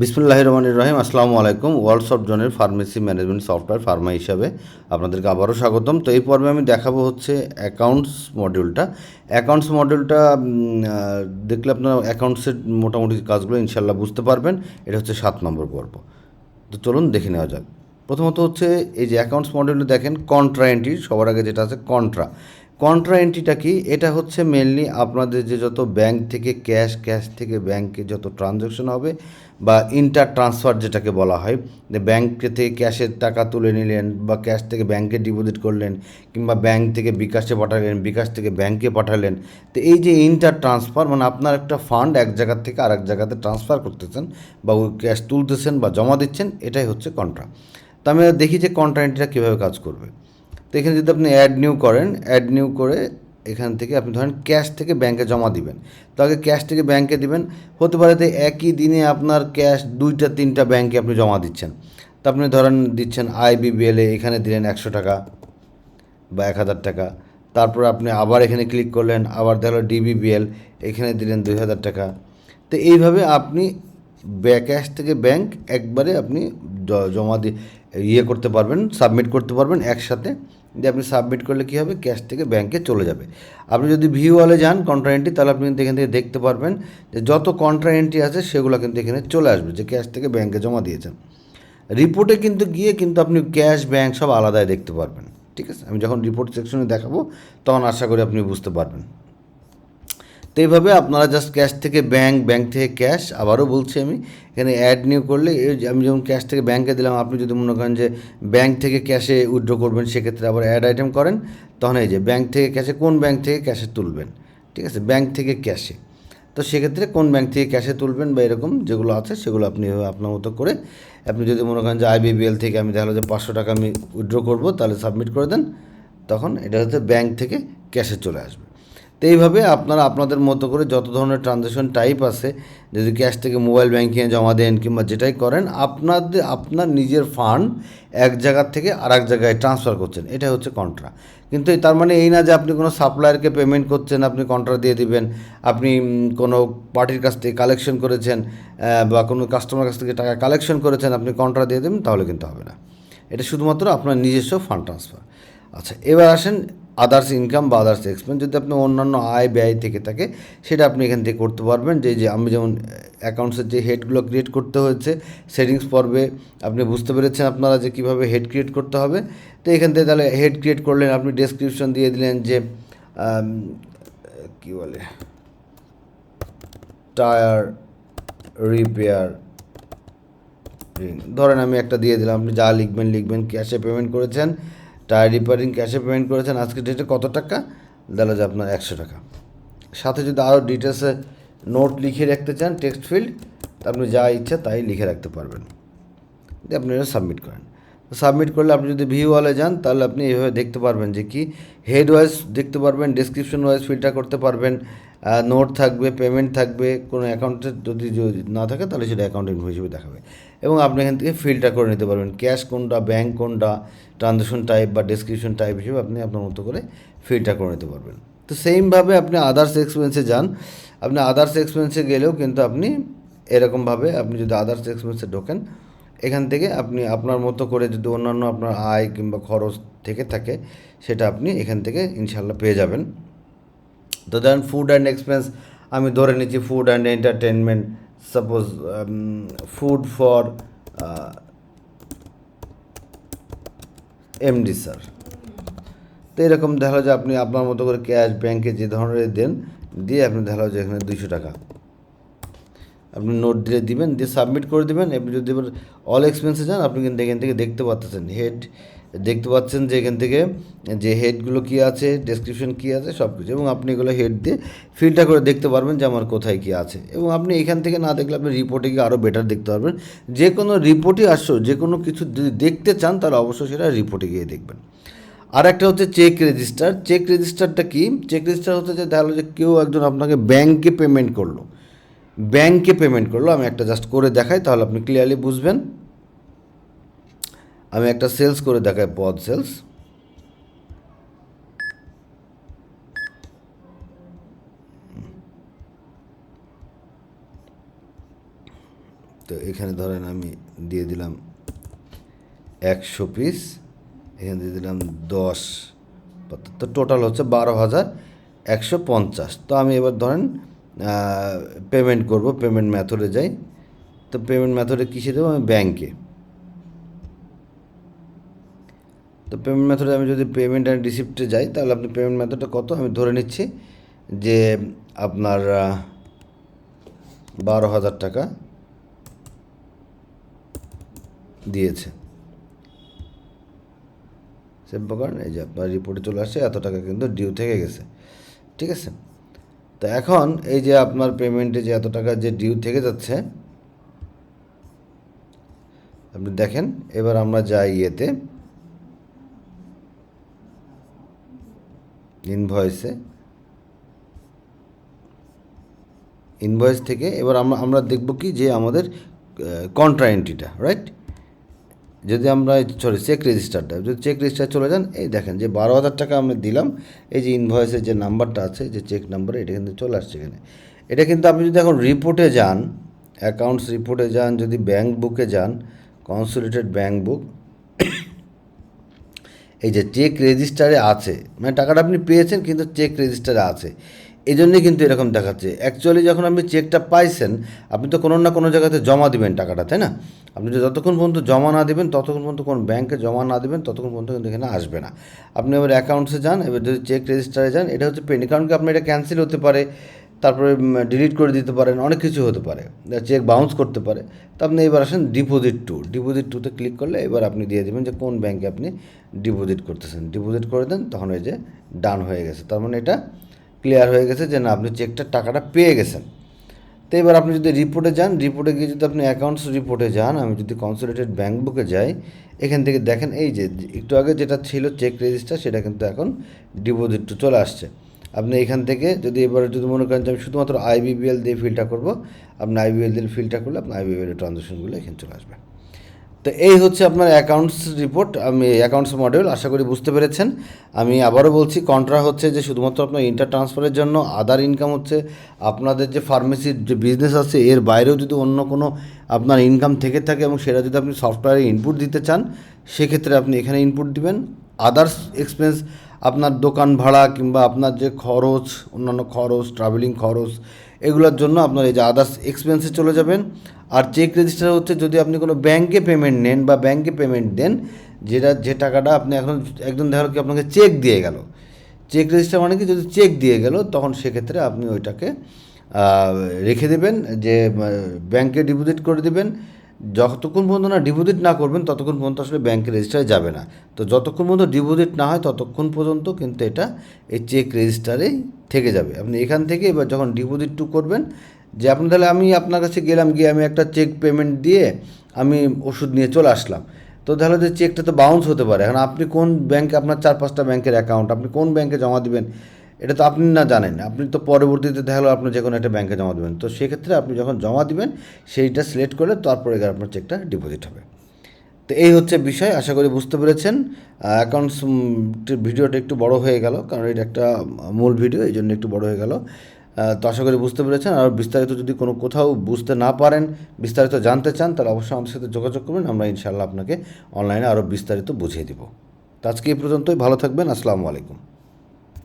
বিসমুল্লাহ রহমান রহিম। আসসালামু আলাইকুম। ওয়ার্ল্ড সফট জোনের ফার্মেসি ম্যানেজমেন্ট সফটওয়্যার ফার্মা হিসাবে আপনাদেরকে আবারও স্বাগতম। তো এই পর্বে আমি দেখাবো হচ্ছে অ্যাকাউন্টস মডিউলটা অ্যাকাউন্টস মডিউলটা দেখলে আপনারা অ্যাকাউন্টসের মোটামুটি কাজগুলো ইনশাল্লাহ বুঝতে পারবেন। এটা হচ্ছে সাত নম্বর পর্ব। তো চলুন দেখে নেওয়া যাক। প্রথমত হচ্ছে এই যে অ্যাকাউন্টস মডিউলটা দেখেন কন্ট্রা এন্ট্রি সবার আগে যেটা আছে কন্ট্রা কন্ট্রা এন্ট্রিটা কি? এটা হচ্ছে মেনলি আপনাদের যে যত ব্যাংক থেকে ক্যাশ ক্যাশ থেকে ব্যাংকে যত ট্রানজ্যাকশন হবে বা ইন্টার ট্রান্সফার যেটাকে বলা হয়, যে ব্যাংক থেকে ক্যাশের টাকা তুলে নিলেন বা ক্যাশ থেকে ব্যাংকে ডিপোজিট করলেন কিংবা ব্যাংক থেকে বিকাশে পাঠালেন, বিকাশ থেকে ব্যাংকে পাঠালেন, তো এই যে ইন্টার ট্রান্সফার মানে আপনার একটা ফান্ড এক জায়গা থেকে আরেক জায়গাতে ট্রান্সফার করতেছেন বা ওই ক্যাশ তুলতেছেন বা জমা দিচ্ছেন, এটাই হচ্ছে কন্ট্রা তো আমি দেখি যে কন্ট্রা এন্ট্রিটা কীভাবে কাজ করবে। তো এখানে যদি আপনি অ্যাড নিউ করেন অ্যাড নিউ করে এখান থেকে আপনি ধরেন ক্যাশ থেকে ব্যাংকে জমা দিবেন। তো আগে ক্যাশ থেকে ব্যাংকে দিবেন, হতে পারে যে একই দিনে আপনার ক্যাশ দুইটা, তিনটা ব্যাংকে আপনি জমা দিচ্ছেন। তো আপনি ধরেন দিচ্ছেন আইবিবিএলে এখানে দিলেন একশো টাকা বা এক হাজার টাকা। তারপর আপনি আবার এখানে ক্লিক করলেন, আবার দেখল ডিবিবিএল এখানে দিলেন দুই হাজার টাকা। তো এইভাবে আপনি ক্যাশ থেকে ব্যাংক একবারে আপনি জমা দিয়ে ইয়ে করতে পারবেন সাবমিট করতে পারবেন একসাথে। দিয়ে আপনি সাবমিট করলে কী হবে? ক্যাশ থেকে ব্যাংকে চলে যাবে। আপনি যদি ভিউ ওয়ালে যান কন্ট্রা এন্ট্রি তাহলে আপনি কিন্তু এখান থেকে দেখতে পারবেন যে যত কন্ট্রা এন্ট্রি আছে, সেগুলো কিন্তু এখানে চলে আসবে যে ক্যাশ থেকে ব্যাংকে জমা দিয়েছেন। রিপোর্টে কিন্তু গিয়ে কিন্তু আপনি ক্যাশ ব্যাংক সব আলাদায় দেখতে পারবেন। ঠিক আছে? আমি যখন রিপোর্ট সেকশনে দেখাবো, তখন আশা করি আপনি বুঝতে পারবেন। তো এইভাবে আপনারা জাস্ট ক্যাশ থেকে ব্যাংক ব্যাংক থেকে ক্যাশ আবারও বলছি আমি, এখানে অ্যাড নিউ করলে আমি যেমন ক্যাশ থেকে ব্যাংকে দিলাম, আপনি যদি মনে করেন যে ব্যাংক থেকে ক্যাশে উইথড্র করবেন, সেক্ষেত্রে আবার অ্যাড আইটেম করেন, তখন এই যে ব্যাংক থেকে ক্যাশে কোন ব্যাংক থেকে ক্যাশে তুলবেন? ঠিক আছে? ব্যাংক থেকে ক্যাশে তো সেক্ষেত্রে কোন ব্যাংক থেকে ক্যাশে তুলবেন বা এরকম যেগুলো আছে, সেগুলো আপনি আপনার মতো করে, আপনি যদি মনে করেন যে আইবিবিএল থেকে আমি দেখাল যে পাঁচশো টাকা আমি উইথড্র করব, তাহলে সাবমিট করে দেন, তখন এটা হচ্ছে ব্যাংক থেকে ক্যাশে চলে আসবে। তো এইভাবে আপনারা আপনাদের মতো করে যত ধরনের ট্রানজ্যাকশন টাইপ আছে, যদি ক্যাশ থেকে মোবাইল ব্যাঙ্কিংয়ে জমা দেন কিংবা যেটাই করেন, আপনাদের, আপনার নিজের ফান্ড এক জায়গা থেকে আর এক জায়গায় ট্রান্সফার করছেন। এটা হচ্ছে কন্ট্রা কিন্তু তার মানে এই না যে আপনি কোনো সাপ্লায়ারকে পেমেন্ট করছেন, আপনি কন্ট্রা দিয়ে দিবেন, আপনি কোনো পার্টির কাছ থেকে কালেকশন করেছেন বা কোনো কাস্টমার কাছ থেকে টাকা কালেকশন করেছেন, আপনি কন্ট্রা দিয়ে দেবেন, তাহলে কিন্তু হবে না। এটা শুধুমাত্র আপনার নিজস্ব ফান্ড ট্রান্সফার আচ্ছা এবার আসেন আদার্স ইনকাম বা আদার্স এক্সপেন্স যদি আপনি অন্যান্য আয় ব্যয় থেকে থাকে, সেটা আপনি এখান থেকে করতে পারবেন। যে যে, আমি যেমন অ্যাকাউন্টসের যে হেডগুলো ক্রিয়েট করতে হয়েছে, সেটিংস পর্বে আপনি বুঝতে পেরেছেন আপনারা যে কীভাবে হেড ক্রিয়েট করতে হবে। তো এখান থেকে তাহলে হেড ক্রিয়েট করলেন, আপনি ডেসক্রিপশন দিয়ে দিলেন যে কী বলে? টায়ার রিপেয়ার ধরেন আমি একটা দিয়ে দিলাম, আপনি যা লিখবেন লিখবেন ক্যাশে পেমেন্ট করেছেন। টায়ার রিপেয়ারিং, ক্যাশে পেমেন্ট করেছেন আজকে ডেটে কত টাকা? দিল যে আপনার একশো টাকা। সাথে যদি আরও ডিটেলসে নোট লিখে রাখতে চান টেক্সট ফিল্ড আপনি যা ইচ্ছা তাই লিখে রাখতে পারবেন। দিয়ে আপনি এটা সাবমিট করেন। সাবমিট করলে আপনি যদি ভিউ ওয়ালে যান, তাহলে আপনি এইভাবে দেখতে পারবেন যে কি হেড ওয়াইজ দেখতে পারবেন ডেসক্রিপশন ওয়াইজ ফিল্টার করতে পারবেন নোট থাকবে পেমেন্ট থাকবে, কোনো অ্যাকাউন্টে যদি না থাকে, তাহলে সেটা অ্যাকাউন্ট হিসেবে দেখাবে। এবং আপনি এখান থেকে ফিল্টার করে নিতে পারবেন। ক্যাশ কোনটা ব্যাঙ্ক কোনটা ট্রানজ্যাকশন টাইপ বা ডেসক্রিপশন টাইপ হিসেবে আপনি আপনার মতো করে ফিল্টার করে নিতে পারবেন। তো সেমভাবে আপনি আদার্স এক্সপেন্সে যান। আপনি আদার্স এক্সপেন্সে গেলেও কিন্তু আপনি এরকমভাবে আপনি যদি আদার্স এক্সপেন্সে ঢোকেন, এখান থেকে আপনি আপনার মতো করে যদি অন্যান্য আপনার আয় কিংবা খরচ থেকে থাকে, সেটা আপনি এখান থেকে ইনশাল্লাহ পেয়ে যাবেন। তো দেন ফুড অ্যান্ড এক্সপেন্স আমি ধরে নিচ্ছি food and entertainment suppose food for MD sir তো এরকম দেখা যায় আপনি আপনার মতো করে ক্যাশ ব্যাংকে যে ধরনের দেন, দিয়ে আপনি দেখা যায় এখানে দুইশো টাকা। আপনি নোট দিলে দিবেন, দিয়ে সাবমিট করে দিবেন। আপনি যদি অল এক্সপেন্সে যান, আপনি কিন্তু এখান থেকে দেখতে পাচ্ছেন হেড দেখতে পাচ্ছেন যে এখান থেকে যে হেডগুলো কী আছে ডেসক্রিপশন কী আছে সব কিছু এবং আপনি এগুলো হেড দিয়ে ফিল্টার করে দেখতে পারবেন যে আমার কোথায় কী আছে। এবং আপনি এখান থেকে না দেখলে আপনি রিপোর্টে গিয়ে আরও বেটার দেখতে পারবেন। যে কোনো রিপোর্টই আসো যে কোনো কিছু যদি দেখতে চান, তাহলে অবশ্যই সেটা রিপোর্টে গিয়ে দেখবেন। আর একটা হচ্ছে চেক রেজিস্টার চেক রেজিস্টারটা কি? চেক রেজিস্টার হচ্ছে যে দেখা যে কেউ একজন আপনাকে ব্যাংকে পেমেন্ট করল। ব্যাংকে পেমেন্ট করল, আমি একটা জাস্ট করে দেখাই, তাহলে আপনি ক্লিয়ারলি বুঝবেন। আমি একটা সেলস করে দেখাই পদ সেলস তো এখানে ধরেন আমি দিয়ে দিলাম একশো পিস এখানে দিয়ে দিলাম দশ। তো টোটাল হচ্ছে বারো হাজার একশো পঞ্চাশ। তো আমি এবার ধরেন পেমেন্ট করব পেমেন্ট মেথডে যাই। তো পেমেন্ট মেথডে কিসে দেবো? আমি ব্যাংকে তো পেমেন্ট মেথডে আমি যদি পেমেন্ট অ্যান্ড রিসিপ্টে যাই, তাহলে আপনি পেমেন্ট মেথডটা কত? আমি ধরে নিচ্ছি যে আপনার বারো হাজার টাকা দিয়েছে। করেন এই যে আপনার রিপোর্টে চলে আসছে, এত টাকা কিন্তু ডিউ থেকে গেছে। ঠিক আছে? তো এখন এই যে আপনার পেমেন্টে যে এত টাকা যে ডিউ থেকে যাচ্ছে, আপনি দেখেন, এবার আমরা যাই ইয়েতে। ইনভয়েসে ইনভয়েস থেকে এবার আমরা আমরা দেখব কি যে আমাদের কন্ট্রা এন্ট্রিটা রাইট যদি আমরা সরি চেক রেজিস্টারটা যদি চেক রেজিস্টার চলে যান, এই দেখেন যে বারো হাজার টাকা আমরা দিলাম, এই যে ইনভয়েসের যে নাম্বারটা আছে, যে চেক নাম্বার এটা কিন্তু চলে আসছে এখানে। এটা কিন্তু আপনি যদি এখন রিপোর্টে যান অ্যাকাউন্টস রিপোর্টে যান, যদি ব্যাংক বুকে যান কনসোলিডেটেড ব্যাংক বুক এই যে চেক রেজিস্টারে আছে মানে টাকাটা আপনি পেয়েছেন কিন্তু চেক রেজিস্টারে আছে। এই জন্যই কিন্তু এরকম দেখাচ্ছে। অ্যাকচুয়ালি যখন আপনি চেকটা পাইছেন, আপনি তো কোনো না কোনো জায়গাতে জমা দিবেন টাকাটা, তাই না? আপনি যতক্ষণ পর্যন্ত জমা না দেবেন, ততক্ষণ পর্যন্ত কোনো ব্যাংকে জমা না দেবেন, ততক্ষণ পর্যন্ত কিন্তু এখানে আসবে না। আপনি এবার অ্যাকাউন্টসে যান, এবার যদি চেক রেজিস্টারে যান, এটা হচ্ছে পেন্ডিং কারণ কি আপনি এটা ক্যান্সেল হতে পারে। তারপরে ডিলিট করে দিতে পারেন, অনেক কিছু হতে পারে। চেক বাউন্স করতে পারে। তো আপনি এবার আসেন ডিপোজিট টু ডিপোজিট টুতে ক্লিক করলে এবার আপনি দিয়ে দেবেন যে কোন ব্যাংকে আপনি ডিপোজিট করতেছেন। ডিপোজিট করে দেন, তখন এই যে ডান হয়ে গেছে। তার মানে এটা ক্লিয়ার হয়ে গেছে যে না, আপনি চেকটার টাকাটা পেয়ে গেছেন। তো এবার আপনি যদি রিপোর্টে যান রিপোর্টে গিয়ে যদি আপনি অ্যাকাউন্টস রিপোর্টে যান, আমি যদি কনসোলিডেটেড ব্যাঙ্ক বুকে যাই, এখান থেকে দেখেন এই যে, একটু আগে যেটা ছিল চেক রেজিস্টার সেটা কিন্তু এখন ডিপোজিট টু চলে আসছে। আপনি এখান থেকে যদি এবারে যদি মনে করেন যে আমি শুধুমাত্র আইবিবিএল দিয়ে ফিলটা করব, আপনি আইবিএল দিয়ে ফিলটা করলে আপনার আইবিবিএল ট্রানজাকশনগুলো এখানে চলে আসবে। তো এই হচ্ছে আপনার অ্যাকাউন্টস রিপোর্ট আমি অ্যাকাউন্টস মডিউল আশা করি বুঝতে পেরেছেন। আমি আবারও বলছি কন্ট্রা হচ্ছে যে শুধুমাত্র আপনার ইন্টার ট্রান্সফারের জন্য আদার ইনকাম হচ্ছে, আপনাদের যে ফার্মেসির যে বিজনেস আছে, এর বাইরেও যদি অন্য কোনো আপনার ইনকাম থেকে থাকে এবং সেটা যদি আপনি সফটওয়্যারে ইনপুট দিতে চান, সেক্ষেত্রে আপনি এখানে ইনপুট দিবেন। আদার্স এক্সপেন্স আপনার দোকান ভাড়া কিংবা আপনার যে খরচ, অন্যান্য খরচ ট্রাভেলিং খরচ, এগুলোর জন্য আপনার এই যে আদার্স এক্সপেন্সে চলে যাবেন। আর চেক রেজিস্টার হচ্ছে যদি আপনি কোনো ব্যাংকে পেমেন্ট নেন বা ব্যাংকে পেমেন্ট দেন, যেটা, যে টাকাটা আপনি এখন একজন দেখা কি আপনাকে চেক দিয়ে গেল। চেক রেজিস্টার মানে কি যদি চেক দিয়ে গেল, তখন সেক্ষেত্রে আপনি ওইটাকে রেখে দেবেন, যে ব্যাংকে ডিপোজিট করে দেবেন। যতক্ষণ পর্যন্ত না ডিপোজিট না করবেন, ততক্ষণ পর্যন্ত আসলে ব্যাংকে রেজিস্টারে যাবে না। তো যতক্ষণ পর্যন্ত ডিপোজিট না হয়, ততক্ষণ পর্যন্ত কিন্তু এটা এই চেক রেজিস্টারেই থেকে যাবে। আপনি এখান থেকে এবার যখন ডিপোজিট টু করবেন, যে আপনি তাহলে আমি আপনার কাছে গেলাম, গিয়ে আমি একটা চেক পেমেন্ট দিয়ে আমি ওষুধ নিয়ে চলে আসলাম। তো তাহলে যে চেকটা তো বাউন্স হতে পারে। এখন আপনি কোন ব্যাংকে আপনার চার পাঁচটা ব্যাংকের অ্যাকাউন্ট আপনি কোন ব্যাংকে জমা দিবেন? এটা তো আপনি না জানেন। আপনি তো পরবর্তীতে দেখা গেলো আপনি যে কোনো একটা ব্যাংকে জমা দেবেন। তো সেক্ষেত্রে আপনি যখন জমা দিবেন, সেইটা সিলেক্ট করলে তারপরে আপনার চেকটা ডিপোজিট হবে। তো এই হচ্ছে বিষয়, আশা করি বুঝতে পেরেছেন। অ্যাকাউন্টস ভিডিওটা একটু বড় হয়ে গেল, কারণ এটা একটা মূল ভিডিও, এই জন্য একটু বড় হয়ে গেল। তো আশা করি বুঝতে পেরেছেন। আর বিস্তারিত যদি কোনো কোথাও বুঝতে না পারেন, বিস্তারিত জানতে চান, তাহলে অবশ্যই আমাদের সাথে যোগাযোগ করবেন, আমরা ইনশাআল্লাহ আপনাকে অনলাইনে আরও বিস্তারিত বুঝিয়ে দেবো। তো আজকে এই পর্যন্তই, ভালো থাকবেন, আসসালামু আলাইকুম।